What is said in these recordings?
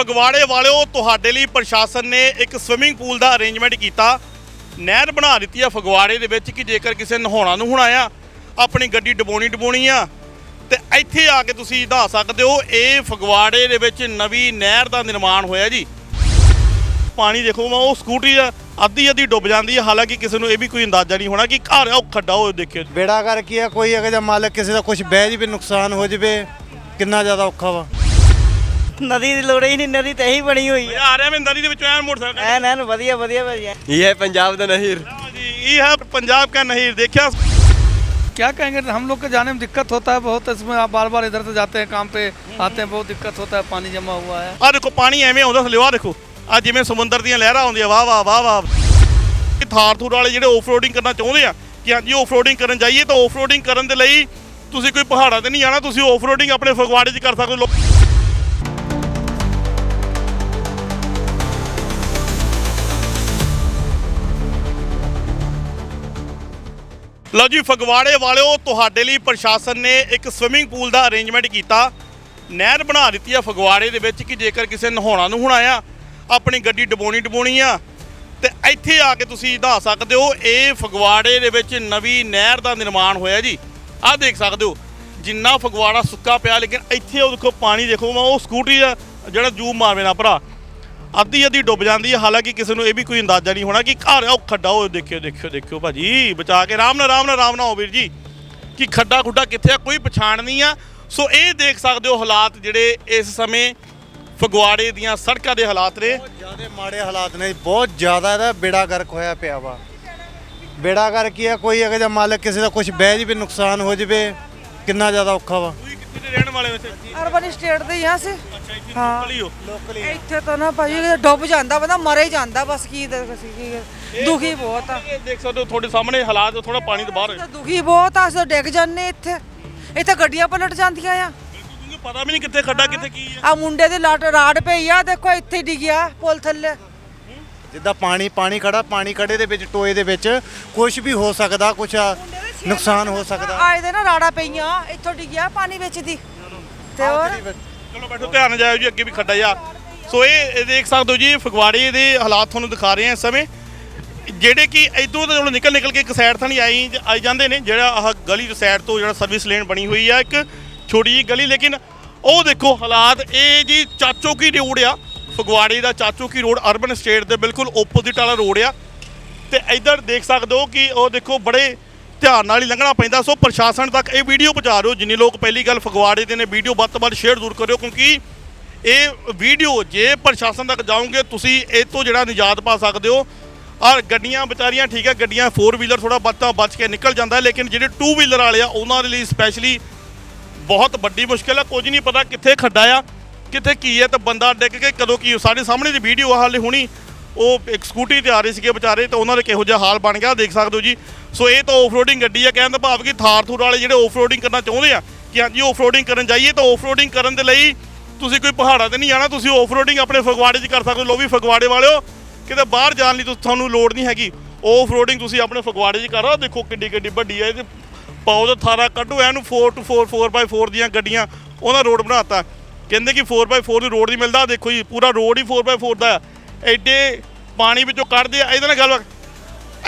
ਫਗਵਾੜੇ ਵਾਲਿਓ, ਤੁਹਾਡੇ ਲਈ ਪ੍ਰਸ਼ਾਸਨ ਨੇ ਇੱਕ ਸਵਿਮਿੰਗ ਪੂਲ ਦਾ ਅਰੇਂਜਮੈਂਟ ਕੀਤਾ। ਨਹਿਰ ਬਣਾ ਦਿੱਤੀ ਆ ਫਗਵਾੜੇ ਦੇ ਵਿੱਚ ਕਿ ਜੇਕਰ ਕਿਸੇ ਨਹਾਉਣਾ ਨੂੰ ਹੁਣ ਆਇਆ ਆਪਣੀ ਗੱਡੀ ਡਬੋਣੀ ਡਬੋਣੀ ਆ, ਤੇ ਇੱਥੇ ਆ ਕੇ ਤੁਸੀਂ ਨਹਾ ਸਕਦੇ ਹੋ। ਇਹ ਫਗਵਾੜੇ ਦੇ ਵਿੱਚ ਨਵੀਂ ਨਹਿਰ ਦਾ ਨਿਰਮਾਣ ਹੋਇਆ ਜੀ। ਪਾਣੀ ਦੇਖੋ ਮੈਂ ਉਹ ਸਕੂਟਰੀ ਅੱਧੀ ਅੱਧੀ ਡੁੱਬ ਜਾਂਦੀ ਹੈ ਹਾਲਾਂਕਿ ਕਿਸੇ ਨੂੰ ਇਹ ਵੀ ਕੋਈ ਅੰਦਾਜ਼ਾ ਨਹੀਂ ਹੋਣਾ ਕਿ ਘਰ ਉਹ ਖੱਡਾ ਉਹ ਦੇਖਿਓ ਬੇੜਾ ਕਰਕੇ ਕੋਈ ਅਗਰ ਜੇ ਮਾਲਕ ਕਿਸੇ ਦਾ ਕੁਝ ਬਹਿ ਜਵੇ, ਨੁਕਸਾਨ ਹੋ ਜਵੇ, ਕਿੰਨਾ ਜ਼ਿਆਦਾ ਔਖਾ ਵਾ। ਨਦੀ ਦੀ ਲੋੜ ਹੀ ਨਹੀਂ ਨਦੀ ਤੇ ਹੀ ਬਣੀ ਹੋਈ ਹੈ ਆ ਰਿਹਾ ਮੈਂ ਨਦੀ ਦੇ ਵਿੱਚੋਂ ਐਨ ਮੋਟਰਸਾਈਕਲ ਐਨ ਐਨ ਵਧੀਆ ਵਧੀਆ ਭਾਜੀ ਐਨ। ये है पंजाब दा नहीर ਲਓ ਜੀ ਇਹ ਹੈ ਪੰਜਾਬ का नहीर देखिया क्या कहेंगे हम लोग को जाने में दिक्कत होता है बहुत इसमें आप बार बार इधर से जाते हैं काम पे आते हैं बहुत दिक्कत होता है पानी जमा हुआ है ਆ ਦੇਖੋ ਪਾਣੀ ਐਵੇਂ ਆਉਂਦਾ ਥੱਲੇ ਆ ਦੇਖੋ ਆ ਜਿਵੇਂ ਸਮੁੰਦਰ ਦੀਆਂ ਲਹਿਰਾਂ ਆਉਂਦੀਆਂ ਵਾਹ ਵਾਹ ਵਾਹ ਵਾਹ ਇਹ ਥਾਰ ਥੂਰ ਵਾਲੇ ਜਿਹੜੇ ਆਫਰੋਡਿੰਗ ਕਰਨਾ ਚਾਹੁੰਦੇ ਆ ਕਿ ਹਾਂਜੀ ਆਫਰੋਡਿੰਗ ਕਰਨ ਜਾਈਏ ਤਾਂ ਆਫਰੋਡਿੰਗ ਕਰਨ ਦੇ ਲਈ ਤੁਸੀਂ ਕੋਈ ਪਹਾੜਾਂ ਤੇ ਨਹੀਂ ਜਾਣਾ ਤੁਸੀਂ ਆਫਰੋਡਿੰਗ ਆਪਣੇ ਫਗਵਾੜੇ 'ਚ ਕਰ ਸਕਦੇ ਹੋ ਲੋ- ਲਓ ਜੀ, ਫਗਵਾੜੇ ਵਾਲਿਓ, ਤੁਹਾਡੇ ਲਈ ਪ੍ਰਸ਼ਾਸਨ ਨੇ ਇੱਕ ਸਵਿਮਿੰਗ ਪੂਲ ਦਾ ਅਰੇਂਜਮੈਂਟ ਕੀਤਾ। ਨਹਿਰ ਬਣਾ ਦਿੱਤੀ ਆ ਫਗਵਾੜੇ ਦੇ ਵਿੱਚ ਕਿ ਜੇਕਰ ਕਿਸੇ ਨਹਾਉਣਾ ਨੂੰ ਹੁਣ ਆਇਆ ਆਪਣੀ ਗੱਡੀ ਡਬੋਣੀ ਡਬੋਣੀ ਆ, ਤੇ ਇੱਥੇ ਆ ਕੇ ਤੁਸੀਂ ਨਹਾ ਸਕਦੇ ਹੋ। ਇਹ ਫਗਵਾੜੇ ਦੇ ਵਿੱਚ ਨਵੀਂ ਨਹਿਰ ਦਾ ਨਿਰਮਾਣ ਹੋਇਆ ਜੀ। ਆਹ ਦੇਖ ਸਕਦੇ ਹੋ, ਜਿੰਨਾ ਫਗਵਾੜਾ ਸੁੱਕਾ ਪਿਆ, ਲੇਕਿਨ ਇੱਥੇ ਉਹ ਦੇਖੋ, ਪਾਣੀ ਦੇਖੋ ਮੈਂ ਉਹ ਸਕੂਟਰੀ ਦਾ ਜਿਹੜਾ ਜੂਮ ਮਾਰਵੇ ਨਾ ਭਰਾ। ਅੱਧੀ ਅੱਧੀ ਡੁੱਬ ਜਾਂਦੀ ਹੈ। ਹਾਲਾਂਕਿ ਕਿਸੇ ਨੂੰ ਇਹ ਵੀ ਕੋਈ ਅੰਦਾਜ਼ਾ ਨਹੀਂ ਹੋਣਾ ਕਿ ਘਰ ਆ ਉਹ ਖੱਡਾ ਉਹ ਦੇਖਿਓ ਦੇਖਿਓ ਦੇਖਿਓ ਭਾਜੀ ਬਚਾ ਕੇ ਆਰਾਮ ਨਾਲ ਆਰਾਮ ਨਾਲ ਆਰਾਮ ਨਾਲ ਹੋ ਵੀਰ ਜੀ। ਕਿ ਖੱਡਾ ਖੁੱਡਾ ਕਿੱਥੇ ਆ ਕੋਈ ਪਛਾਣ ਨਹੀਂ ਆ। ਸੋ ਇਹ ਦੇਖ ਸਕਦੇ ਹੋ ਹਾਲਾਤ ਜਿਹੜੇ ਇਸ ਸਮੇਂ ਫਗਵਾੜੇ ਦੀਆਂ ਸੜਕਾਂ ਦੇ ਹਾਲਾਤ ਨੇ। ਬਹੁਤ ਜ਼ਿਆਦਾ ਮਾੜੇ ਹਾਲਾਤ ਨੇ ਬਹੁਤ ਜ਼ਿਆਦਾ ਇਹਦਾ ਬੇੜਾ ਗਰਕ ਹੋਇਆ ਪਿਆ ਵਾ। ਬੇੜਾ ਕਰ ਕੀ ਆ ਕੋਈ ਅਗਰ ਜੇ ਮਾਲਕ ਕਿਸੇ ਦਾ ਕੁਝ ਬਹਿ ਜਵੇ ਨੁਕਸਾਨ ਹੋ ਜਵੇ ਕਿੰਨਾ ਜ਼ਿਆਦਾ ਔਖਾ ਵਾ। ਤੁਸੀਂ ਕਿੱਥੇ ਦੇ ਰਹਿਣ ਵਾਲੇ ਵੈਸੇ ਅਰਬਨ ਸਟੇਟ ਦੇ ਹੀ ਅਸੀਂ। ਹਾਂ। ਲੋਕਲ ਹੀ ਹੋ। ਇੱਥੇ ਤਾਂ ਨਾ ਭਾਜੀ ਡੁੱਬ ਜਾਂਦਾ ਬੰਦਾ ਮਰੇ ਹੀ ਜਾਂਦਾ ਬਸ ਕੀ ਦੱਸ ਅਸੀਂ ਕੀ ਦੁਖੀ ਬਹੁਤ ਆ। ਇਹ ਦੇਖ ਸਕਦੇ ਹੋ ਤੁਹਾਡੇ ਸਾਹਮਣੇ ਹਾਲਾਤ ਥੋੜਾ ਪਾਣੀ ਤੋਂ ਬਾਹਰ ਹੈ ਦੁਖੀ ਬਹੁਤ ਆ ਅਸੀਂ ਡਿੱਗ ਜਾਂਦੇ ਇੱਥੇ। ਇੱਥੇ ਗੱਡੀਆਂ ਪਲਟ ਜਾਂਦੀਆਂ ਆ। ਕਿਉਂਕਿ ਪਤਾ ਵੀ ਨਹੀਂ ਕਿੱਥੇ ਖੱਡਾ ਕਿੱਥੇ ਕੀ ਹੈ ਆ ਮੁੰਡੇ ਦੇ ਲੱਟ ਰਾੜ ਪਈ ਆ ਦੇਖੋ ਇੱਥੇ ਹੀ ਡਿੱਗਿਆ ਪੁਲ ਥੱਲੇ। ਜਿੱਦਾਂ ਪਾਣੀ ਪਾਣੀ ਖੜਾ ਪਾਣੀ ਖੜੇ ਦੇ ਵਿੱਚ ਟੋਏ ਦੇ ਵਿੱਚ ਕੁਝ ਵੀ ਹੋ ਸਕਦਾ ਕੁਝ ਨੁਕਸਾਨ ਹੋ ਸਕਦਾ। ਆਏ ਦੇ ਨਾ ਰਾੜਾ ਪਈਆਂ ਇੱਥੋਂ ਡਿੱਗਿਆ ਪਾਣੀ ਵਿੱਚ ਦੀ। ਤੇ ਹੋਰ? ਚਲੋ ਬੈਠੋ, ਧਿਆਨ ਜਾਇਓ ਜੀ, ਅੱਗੇ ਵੀ ਖੱਡਾ ਜਾ ਸੋ ਇਹ ਦੇਖ ਸਕਦੇ ਹੋ ਜੀ, ਫਗਵਾੜੇ ਦੇ ਹਾਲਾਤ ਤੁਹਾਨੂੰ ਦਿਖਾ ਰਹੇ ਹਾਂ ਇਸ ਸਮੇਂ। ਜਿਹੜੇ ਕਿ ਇਦੋਂ ਤਾਂ ਚਲੋ ਨਿਕਲ ਨਿਕਲ ਕੇ ਇੱਕ ਸਾਈਡ ਥਾਣੀ ਆਈ ਆਈ ਜਾਂਦੇ ਨੇ, ਜਿਹੜਾ ਆਹ ਗਲੀ ਦੇ ਸਾਈਡ ਤੋਂ ਜਿਹੜਾ ਸਰਵਿਸ ਲੇਨ ਬਣੀ ਹੋਈ ਆ, ਇੱਕ ਛੋਟੀ ਜਿਹੀ ਗਲੀ, ਲੇਕਿਨ ਉਹ ਦੇਖੋ ਹਾਲਾਤ, ਇਹ ਜੀ ਚਾਚੋ ਕੀ ਰੋਡ ਆ? ਫਗਵਾੜੇ ਦਾ ਚਾਚੋ ਕੀ ਰੋਡ? ਅਰਬਨ ਸਟੇਟ ਦੇ ਬਿਲਕੁਲ ਓਪੋਜ਼ਿਟ ਵਾਲਾ ਰੋਡ ਆ। ਤੇ ਇੱਧਰ ਦੇਖ ਸਕਦੇ ਹੋ ਕਿ ਉਹ ਦੇਖੋ ਬੜੇ ਧਿਆਨ ਨਾਲ ਹੀ ਲੰਘਣਾ ਪੈਂਦਾ। ਸੋ ਪ੍ਰਸ਼ਾਸਨ ਤੱਕ ਇਹ ਵੀਡੀਓ ਪਹੁੰਚਾ ਦਿਓ। ਜਿੰਨੇ ਲੋਕ ਪਹਿਲੀ ਗੱਲ ਫਗਵਾੜੇ ਦੇ ਨੇ, ਵੀਡੀਓ ਵੱਧ ਤੋਂ ਵੱਧ ਸ਼ੇਅਰ ਜ਼ਰੂਰ ਕਰਿਓ ਕਿਉਂਕਿ ਇਹ ਵੀਡੀਓ ਜੇ ਪ੍ਰਸ਼ਾਸਨ ਤੱਕ ਜਾਓਗੇ, ਤੁਸੀਂ ਇਹ ਤੋਂ ਜਿਹੜਾ ਨਿਜਾਤ ਪਾ ਸਕਦੇ ਹੋ। ਔਰ ਗੱਡੀਆਂ ਵਿਚਾਰੀਆਂ ਠੀਕ ਹੈ, ਗੱਡੀਆਂ 4 ਵੀਲਰ ਥੋੜਾ ਬੱਤਾ ਬਚ ਕੇ ਨਿਕਲ ਜਾਂਦਾ ਲੇਕਿਨ ਜਿਹੜੇ 2 ਵੀਲਰ ਵਾਲੇ ਆ, ਉਹਨਾਂ ਦੇ ਲਈ ਸਪੈਸ਼ਲੀ ਬਹੁਤ ਵੱਡੀ ਮੁਸ਼ਕਿਲ ਆ ਕੁਝ ਨਹੀਂ ਪਤਾ ਕਿੱਥੇ ਖੱਡਾ ਆ, ਕਿੱਥੇ ਕੀ ਹੈ, ਤੇ ਬੰਦਾ ਡਿੱਗ ਕੇ ਕਦੋਂ ਕੀ, ਸਾਡੇ ਸਾਹਮਣੇ ਦੀ ਵੀਡੀਓ ਹਾਲੇ ਹੁਣੀ। ਉਹ ਇੱਕ ਸਕੂਟੀ ਤੇ ਆ ਰਹੇ ਸੀਗੇ ਵਿਚਾਰੇ, ਤੇ ਉਹਨਾਂ ਦੇ ਕਿਹੋ ਜਿਹਾ ਹਾਲ ਬਣ ਗਿਆ ਦੇਖ ਸਕਦੇ ਹੋ ਜੀ। ਸੋ ਇਹ ਤਾਂ ਆਫਰੋਡਿੰਗ ਗੱਡੀ ਆ, ਕਹਿਣ ਦਾ ਭਾਵ ਕਿ ਥਾਰ ਥੂਰ ਵਾਲੇ ਜਿਹੜੇ ਆਫਰੋਡਿੰਗ ਕਰਨਾ ਚਾਹੁੰਦੇ ਆ ਕਿ ਹਾਂਜੀ ਆਫਰੋਡਿੰਗ ਕਰਨ ਜਾਈਏ ਤਾਂ ਆਫਰੋਡਿੰਗ ਕਰਨ ਦੇ ਲਈ ਤੁਸੀਂ ਕੋਈ ਪਹਾੜਾਂ ਤੇ ਨਹੀਂ ਜਾਣਾ, ਤੁਸੀਂ ਆਫਰੋਡਿੰਗ ਆਪਣੇ ਫਗਵਾੜੇ 'ਚ ਕਰ ਸਕਦੇ ਹੋ। ਲੋ ਵੀ ਫਗਵਾੜੇ ਵਾਲਿਓ, ਕਿਤੇ ਬਾਹਰ ਜਾਣ ਲਈ ਤੁਹਾਨੂੰ ਲੋੜ ਨਹੀਂ ਹੈਗੀ। ਆਫਰੋਡਿੰਗ ਤੁਸੀਂ ਆਪਣੇ ਫਗਵਾੜੇ 'ਚ ਕਰੋ ਦੇਖੋ ਕਿੱਡੀ ਕਿੱਡੀ ਵੱਡੀ ਹੈ ਇਹ ਪਾਓ ਦਾ ਥਾਰਾ, ਕੱਢੋ ਇਹਨੂੰ 4 ਟੂ 4 4x4 ਦੀਆਂ ਗੱਡੀਆਂ, ਉਹਨਾਂ ਰੋਡ ਬਣਾਤਾ। ਕਹਿੰਦੇ ਕਿ 4x4 ਦੀ ਰੋਡ ਨਹੀਂ ਮਿਲਦਾ, ਦੇਖੋ ਜੀ, ਪੂਰਾ ਰੋਡ ਹੀ 4x4 ਦਾ। ਹੈ। ਐਡੇ ਪਾਣੀ ਵਿੱਚੋਂ ਕੱਢਦੇ ਆ, ਇਹਦੇ ਨਾਲ ਗੱਲ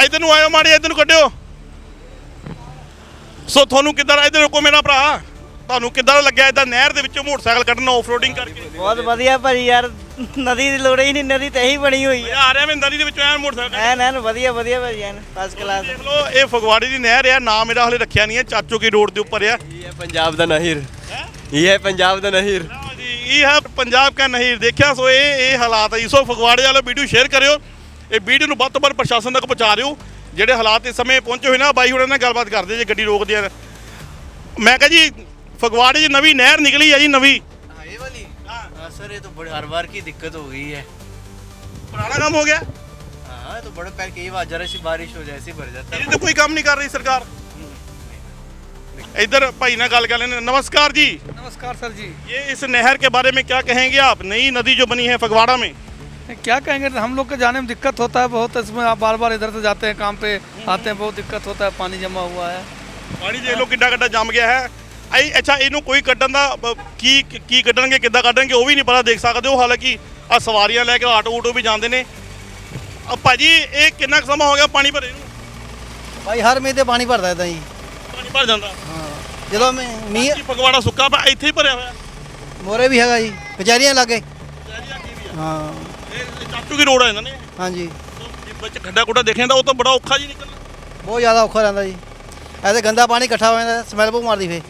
ਇਧਰ ਨੂੰ ਆਇਓ ਮਾੜੇ ਇਧਰ ਨੂੰ ਕੱਢਿਓ। ਸੋ ਤੁਹਾਨੂੰ ਕਿੱਦਾਂ ਇਧਰ ਰੁਕੋ ਮੇਰਾ ਭਰਾ। ਤੁਹਾਨੂੰ ਕਿੱਦਾਂ ਲੱਗਿਆ ਇਦਾਂ ਨਹਿਰ ਦੇ ਵਿੱਚੋਂ ਮੋਟਰਸਾਈਕਲ ਕੱਢਣਾ ਆਫਰੋਡਿੰਗ ਕਰਕੇ? ਬਹੁਤ ਵਧੀਆ ਭਾਜੀ ਯਾਰ ਨਦੀ ਦੀ ਲੋੜ ਹੀ ਨਹੀਂ ਨਦੀ ਤੇ ਹੀ ਬਣੀ ਹੋਈ ਹੈ ਆ ਰਿਹਾ ਮੈਂ ਨਦੀ ਦੇ ਵਿੱਚੋਂ ਐਨ ਮੋਟਰਸਾਈਕਲ ਐਨ ਐਨ ਵਧੀਆ ਵਧੀਆ ਭਾਜੀ ਐਨ ਫਸਟ ਕਲਾਸ ਦੇਖ ਲਓ ਇਹ ਫਗਵਾੜੀ ਦੀ ਨਹਿਰ ਹੈ ਨਾਮ ਇਹਦਾ ਹਲੇ ਰੱਖਿਆ ਨਹੀਂ ਹੈ ਚਾਚੋ ਕੀ ਰੋਡ ਦੇ ਉੱਪਰ ਹੈ ਇਹ ਪੰਜਾਬ ਦਾ ਨਹਿਰ। ਇਹ ਹੈ ਪੰਜਾਬ ਦਾ ਨਹਿਰ। ਇਹ ਹੈ ਪੰਜਾਬ ਦਾ ਨਹਿਰ ਦੇਖਿਆ ਸੋ ਇਹ ਇਹ ਹਾਲਾਤ ਹੈ ਸੋ ਫਗਵਾੜੇ ਵਾਲਾ ਵੀਡੀਓ ਸ਼ੇਅਰ ਕਰਿਓ। ਇਹ ਵੀਡੀਓ ਨੂੰ ਵੱਧ ਤੋਂ ਵੱਧ ਪ੍ਰਸ਼ਾਸਨ ਤੱਕ ਪਹੁੰਚਾ ਦਿਓ ਜਿਹੜੇ ਹਾਲਾਤ ਇਸ ਸਮੇਂ ਪਹੁੰਚੇ ਹੋਏ ਨਾ ਬਾਈ ਹੁਣਾਂ ਨਾਲ ਗੱਲਬਾਤ ਕਰਦੇ ਜੇ ਗੱਡੀ ਰੋਕਦੇ ਆ ਮੈਂ ਕਹਾਂ ਜੀ ਫਗਵਾੜੇ 'ਚ ਨਵੀਂ ਨਹਿਰ ਨਿਕਲੀ ਆ ਜੀ ਨਵੀਂ हाँ ये वाली हाँ सर ये तो बड़े हर बार की दिक्कत हो गई है ਪੁਰਾਣਾ ਕੰਮ ਹੋ ਗਿਆ हाँ तो बड़े पैर कई बार जरा सी बारिश हो जाए ऐसे ही भर जाता है ਇਹਦੇ ਤੇ ਕੋਈ ਕੰਮ ਨਹੀਂ ਕਰ ਰਹੀ ਸਰਕਾਰ इधर भाई ना गल कर लेने नमस्कार जी नमस्कार सर जी ये इस नहर के बारे में क्या कहेंगे आप नई नदी जो बनी है फगवाड़ा में क्या कहेंगे हम लोग को जाने में दिक्कत होता है बहुत इसमें आप बार बार इधर से जाते हैं काम पे आते हैं बहुत दिक्कत होता है पानी जमा हुआ है ਪਾਣੀ ਦੇਖ ਲਓ ਕਿੱਡਾ ਕਿੱਡਾ ਜੰਮ ਗਿਆ ਹੈ ਆਈ ਅੱਛਾ ਇਹਨੂੰ ਕੋਈ ਕੱਢਣ ਦਾ ਅ, ਕੀ ਕੀ ਕੱਢਣਗੇ ਕਿੱਦਾਂ ਕੱਢਣਗੇ ਉਹ ਵੀ ਨਹੀਂ ਪਤਾ ਦੇਖ ਸਕਦੇ ਹੋ ਹਾਲਾਂਕਿ ਆ ਸਵਾਰੀਆਂ ਲੈ ਕੇ ਆਟੋ ਊਟੋ ਵੀ ਜਾਂਦੇ ਨੇ ਆ ਭਾਜੀ ਇਹ ਕਿੰਨਾ ਕੁ ਸਮਾਂ ਹੋ ਗਿਆ ਪਾਣੀ ਭਰੇ ਨੂੰ ਭਾਈ ਹਰ ਮੀਂਹ ਤੇ ਪਾਣੀ ਭਰਦਾ ਇਦਾਂ ਹੀ ਪਾਣੀ ਭਰ ਜਾਂਦਾ ਹਾਂ ਜਦੋਂ ਮੀ- ਮੀਂਹ ਕੀ ਫਗਵਾੜਾ ਸੁੱਕਾ ਪਿਆ ਇੱਥੇ ਹੀ ਭਰਿਆ ਹੋਇਆ ਮੋਰੇ ਵੀ ਹੈਗਾ ਜੀ ਕਚਹਿਰੀਆਂ ਲੱਗੇ ਹਾਂ ਇਹ ਚਾਚੂ ਕੀ ਰੋਡ ਆ ਇਹਨਾਂ ਨੇ? ਹਾਂਜੀ। ਜੇ ਵਿੱਚ ਖੱਡਾ ਖੁੱਡਾ ਦੇਖਿਆ ਤਾਂ ਉਹ ਤਾਂ ਬੜਾ ਔਖਾ ਜੀ ਨਿਕਲਣਾ। ਬਹੁਤ ਜ਼ਿਆਦਾ ਔਖਾ ਰਹਿੰਦਾ ਜੀ। ਐਸੇ ਗੰਦਾ ਪਾਣੀ ਇਕੱਠਾ ਹੋ ਜਾਂਦਾ ਸਮੈਲ ਬਹੁਤ ਮਾਰਦੀ ਫੇ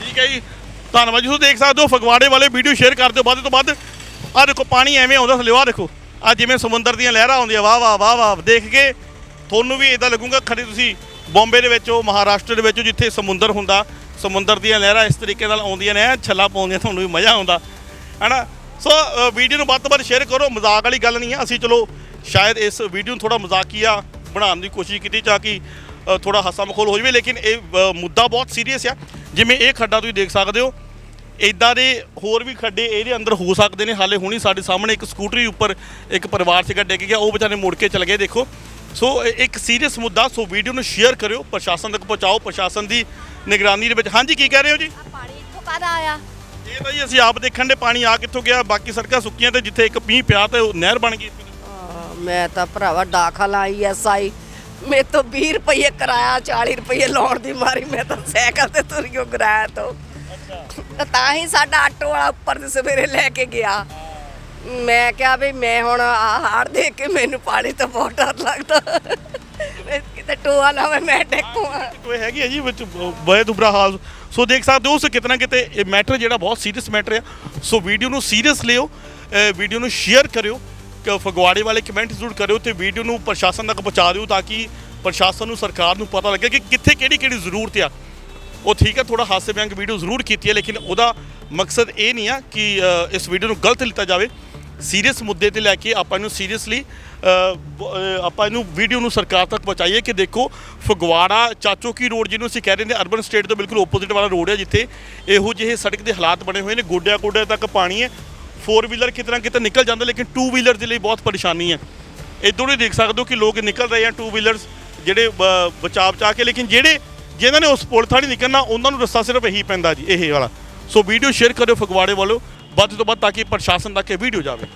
ਠੀਕ ਹੈ ਜੀ। ਧੰਨਵਾਦ ਜੀ ਤੁਸੀਂ ਦੇਖ ਸਕਦੇ ਹੋ ਫਗਵਾੜੇ ਵਾਲੇ ਵੀਡੀਓ ਸ਼ੇਅਰ ਕਰ ਦਿਓ। ਵੱਧ ਤੋਂ ਵੱਧ ਆਹ ਦੇਖੋ ਪਾਣੀ ਐਵੇਂ ਆਉਂਦਾ ਥੱਲੇ ਦੇਖੋ। ਆ ਜਿਵੇਂ ਸਮੁੰਦਰ ਦੀਆਂ ਲਹਿਰਾਂ ਆਉਂਦੀਆਂ ਵਾਹ ਵਾਹ ਵਾਹ ਵਾਹ ਦੇਖ ਕੇ ਤੁਹਾਨੂੰ ਵੀ ਇਦਾਂ ਲੱਗੂਗਾ ਖੜੇ ਤੁਸੀਂ ਬੰਬੇ ਦੇ ਵਿੱਚ ਹੋ ਮਹਾਰਾਸ਼ਟਰ ਦੇ ਵਿੱਚ ਜਿੱਥੇ ਸਮੁੰਦਰ ਹੁੰਦਾ। ਸਮੁੰਦਰ ਦੀਆਂ ਲਹਿਰਾਂ ਇਸ ਤਰੀਕੇ ਨਾਲ ਆਉਂਦੀਆਂ ਨੇ ਛੱਲਾ ਪਾਉਂਦੀਆਂ ਤੁਹਾਨੂੰ ਵੀ ਮਜ਼ਾ ਆਉਂਦਾ। ਹੈਨਾ? ਸੋ ਵੀਡੀਓ ਨੂੰ ਵੱਧ ਤੋਂ ਵੱਧ ਸ਼ੇਅਰ ਕਰੋ ਮਜ਼ਾਕ ਵਾਲੀ ਗੱਲ ਨਹੀਂ ਹੈ ਅਸੀਂ ਚਲੋ ਸ਼ਾਇਦ ਇਸ ਵੀਡੀਓ ਨੂੰ ਥੋੜਾ ਮਜ਼ਾਕੀਆ ਬਣਾਉਣ ਦੀ ਕੋਸ਼ਿਸ਼ ਕੀਤੀ ਤਾਂ ਕਿ ਅ, ਥੋੜਾ ਹਾਸਾ ਮਖੌਲ ਹੋ ਜਾਵੇ ਲੇਕਿਨ ਇਹ ਮੁੱਦਾ ਬਹੁਤ ਸੀਰੀਅਸ ਆ। ਜਿਵੇਂ ਇਹ ਖੱਡਾ ਤੁਸੀਂ ਦੇਖ ਸਕਦੇ ਹੋ ਇਦਾਂ ਦੇ ਹੋਰ ਵੀ ਖੱਡੇ ਇਹਦੇ ਅੰਦਰ ਹੋ ਸਕਦੇ ਨੇ। ਹਾਲੇ ਹੁਣੀ ਸਾਡੇ ਸਾਹਮਣੇ ਇੱਕ ਸਕੂਟਰੀ ਉੱਪਰ ਇੱਕ ਪਰਿਵਾਰ ਸੀਗਾ ਡਿੱਗ ਗਿਆ ਉਹ ਵਿਚਾਰੇ ਮੁੜ ਕੇ ਚਲੇ ਗਏ ਦੇਖੋ। ਸੋ ਇੱਕ ਸੀਰੀਅਸ ਮੁੱਦਾ ਸੋ ਵੀਡੀਓ ਨੂੰ ਸ਼ੇਅਰ ਕਰਿਓ ਪ੍ਰਸ਼ਾਸਨ ਤੱਕ ਪਹੁੰਚਾਓ ਪ੍ਰਸ਼ਾਸਨ ਦੀ ਨਿਗਰਾਨੀ ਦੇ ਵਿੱਚ। ਹਾਂਜੀ ਕੀ ਕਹਿ ਰਹੇ ਹੋ ਜੀ? ਪਾਣੀ ਇੱਥੋਂ ਕਾਹਦਾ ਆਇਆ? ਇਹ ਤਾਂ ਜੀ ਅਸੀਂ ਆਪ ਦੇਖਣ ਦੇ ਪਾਣੀ ਆ ਕਿੱਥੋਂ ਗਿਆ ਬਾਕੀ ਸੜਕਾਂ ਸੁੱਕੀਆਂ ਤੇ ਜਿੱਥੇ ਇੱਕ ਪੀਂਹ ਪਿਆ ਤੇ ਉਹ ਨਹਿਰ ਬਣ ਗਈ। ਹਾਂ, ਮੈਂ ਤਾਂ ਭਰਾਵਾ ਦਾਖਲ ਆਈ। ਐਸਆਈ ਮੇਰੇ ਤੋਂ 20 ਰੁਪਏ ਕਿਰਾਇਆ 40 ਰੁਪਏ ਲਾਉਣ ਦੀ ਮਾਰੀ ਮੈਂ ਤਾਂ ਸਾਈਕਲ ਤੇ ਤੁਰ ਗਿਓ ਕਿਰਾਇਆ ਤੋਂ। ਤਾਂ ਤਾਂ ਹੀ ਸਾਡਾ ਆਟੋ ਵਾਲਾ ਉੱਪਰ ਦੇ ਸਵੇਰੇ ਲੈ ਕੇ ਗਿਆ। ਮੈਂ ਕਿਹਾ ਵੀ ਮੈਂ ਹੁਣ ਆਹ ਹਾੜ ਦੇਖ ਕੇ ਮੈਨੂੰ ਪਾਣੀ ਤੋਂ ਬਹੁਤ ਡਰ ਲੱਗਦਾ। ਮੈਂ ਕਿਤੇ ਟੋਆ ਨਾ ਹੋਵੇ ਕੋਈ ਹੈਗੀ ਹੈ ਜੀ ਵਿੱਚ ਬਹੁਤ ਬੁਰਾ ਹਾਲ। ਸੋ ਦੇਖ ਸਕਦੇ ਹੋ ਉਸ ਕਿਤਨਾ ਕਿਤੇ ਇਹ ਮੈਟਰ ਜਿਹੜਾ ਬਹੁਤ ਸੀਰੀਅਸ ਮੈਟਰ ਆ। ਸੋ ਵੀਡੀਓ ਨੂੰ ਸੀਰੀਅਸ ਲਿਓ ਵੀਡੀਓ ਨੂੰ ਸ਼ੇਅਰ ਕਰਿਓ ਕਿ ਫਗਵਾੜੇ ਵਾਲੇ ਕਮੈਂਟ ਜ਼ਰੂਰ ਕਰਿਓ ਤੇ ਵੀਡੀਓ ਨੂੰ ਪ੍ਰਸ਼ਾਸਨ ਤੱਕ ਪਹੁੰਚਾ ਦਿਓ ਤਾਂ ਕਿ ਪ੍ਰਸ਼ਾਸਨ ਨੂੰ ਸਰਕਾਰ ਨੂੰ ਪਤਾ ਲੱਗੇ ਕਿ ਕਿੱਥੇ ਕਿਹੜੀ ਕਿਹੜੀ ਜ਼ਰੂਰਤ ਆ। ਉਹ ਠੀਕ ਹੈ ਥੋੜਾ ਹਾਸੇ ਵਿਅੰਗ ਵੀਡੀਓ ਜ਼ਰੂਰ ਕੀਤੀ ਹੈ ਲੇਕਿਨ ਉਹਦਾ ਮਕਸਦ ਇਹ ਨਹੀਂ ਆ ਕਿ ਅ, ਇਸ ਵੀਡੀਓ ਨੂੰ ਗਲਤ ਲਿੱਤਾ ਜਾਵੇ। ਸੀਰੀਅਸ ਮੁੱਦੇ ਤੇ ਲੈ ਕੇ ਆਪਾਂ ਇਹਨੂੰ ਸੀਰੀਅਸਲੀ ਆਪਾਂ ਇਹਨੂੰ ਵੀਡੀਓ ਨੂੰ ਸਰਕਾਰ ਤੱਕ ਪਹੁੰਚਾਈਏ ਕਿ ਦੇਖੋ ਫਗਵਾੜਾ ਚਾਚੋ ਕੀ ਰੋਡ ਜਿਹਨੂੰ ਅਸੀਂ ਕਹਿ ਰਹੇ ਨੇ ਅਰਬਨ ਸਟੇਟ ਤੋਂ ਬਿਲਕੁਲ ਆਪੋਜ਼ਿਟ ਵਾਲਾ ਰੋਡ ਹੈ ਜਿੱਥੇ ਇਹੋ ਜਿਹੇ ਸੜਕ ਦੇ ਹਾਲਾਤ ਬਣੇ ਹੋਏ ਨੇ, ਗੋਡਿਆਂ ਗੋਡਿਆਂ ਤੱਕ ਪਾਣੀ ਹੈ ਫੋਰ ਵੀਲਰ ਕਿਤਨਾ ਕਿਤੇ ਨਿਕਲ ਜਾਂਦਾ ਲੇਕਿਨ ਟੂ ਵੀਲਰ ਦੇ ਲਈ ਬਹੁਤ ਪਰੇਸ਼ਾਨੀ ਹੈ। ਇਦੋਂ ਹੀ ਦੇਖ ਸਕਦੇ ਹੋ ਕਿ ਲੋਕ ਨਿਕਲ ਰਹੇ ਆ ਟੂ ਵੀਲਰਸ ਜਿਹੜੇ ਬ- ਬਚਾਅ ਬਚਾ ਕੇ, ਲੇਕਿਨ ਜਿਹੜੇ ਜਿਨ੍ਹਾਂ ਨੇ ਉਸ ਪੁਲ ਥਾਣੀ ਨਿਕਲਣਾ, ਉਹਨਾਂ ਨੂੰ ਰਸਤਾ ਸਿਰਫ ਇਹੀ ਪੈਂਦਾ ਜੀ, ਇਹ ਵਾਲਾ। ਸੋ ਵੀਡੀਓ ਸ਼ੇਅਰ ਕਰਿਓ ਫਗਵਾੜੇ ਵਾਲੋ। ਵੱਧ ਤੋਂ ਵੱਧ ਤਾਂ ਕਿ ਪ੍ਰਸ਼ਾਸਨ ਤੱਕ ਇਹ ਵੀਡੀਓ ਜਾਵੇ।